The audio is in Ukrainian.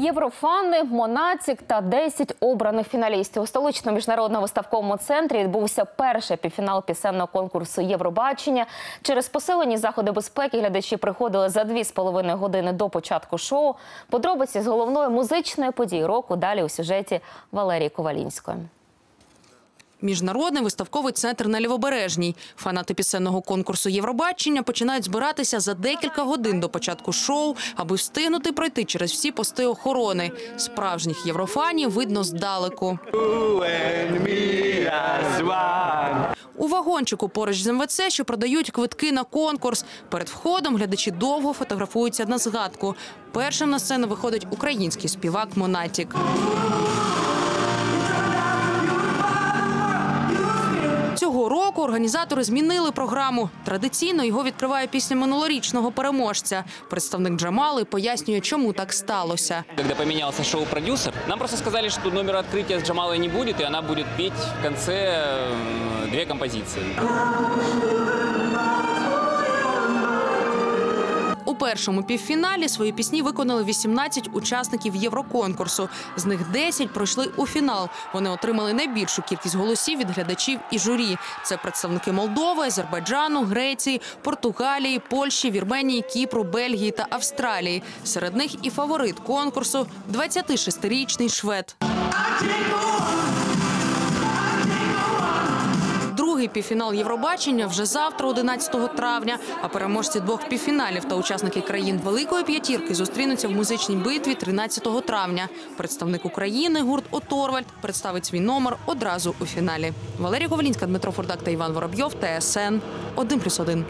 Єврофани, Монацік та 10 обраних фіналістів у столичному міжнародному виставковому центрі відбувся перший півфінал пісенного конкурсу Євробачення. Через посилені заходи безпеки глядачі приходили за дві з половиною години до початку шоу. Подробиці з головної музичної події року далі у сюжеті Валерії Ковалінської. Міжнародний виставковий центр на Лівобережній. Фанати пісенного конкурсу Євробачення починають збиратися за декілька годин до початку шоу, аби встигнути пройти через всі пости охорони. Справжніх єврофанів видно здалеку. У вагончику поруч з МВЦ, що продають квитки на конкурс. Перед входом глядачі довго фотографуються на згадку. Першим на сцену виходить український співак Монатік. Року організатори змінили програму. Традиційно його відкриває пісня минулорічного переможця. Представник Джамали пояснює, чому так сталося. Коли поменялся шоу-продюсер, нам просто сказали, що номер відкриття з Джамалой не буде, і вона буде піти в конце дві две першому півфіналі свої пісні виконали 18 учасників Євроконкурсу. З них 10 пройшли у фінал. Вони отримали найбільшу кількість голосів від глядачів і журі. Це представники Молдови, Азербайджану, Греції, Португалії, Польщі, Вірменії, Кіпру, Бельгії та Австралії. Серед них і фаворит конкурсу – 26-річний швед. Другий півфінал Євробачення вже завтра, 11 травня. А переможці двох півфіналів та учасники країн Великої п'ятірки зустрінуться в музичній битві 13 травня. Представник України гурт Оторвальд представить свій номер одразу у фіналі. Валерія Ковалінська, Дмитро Фурдак та Іван Воробйов. ТСН 1+,1.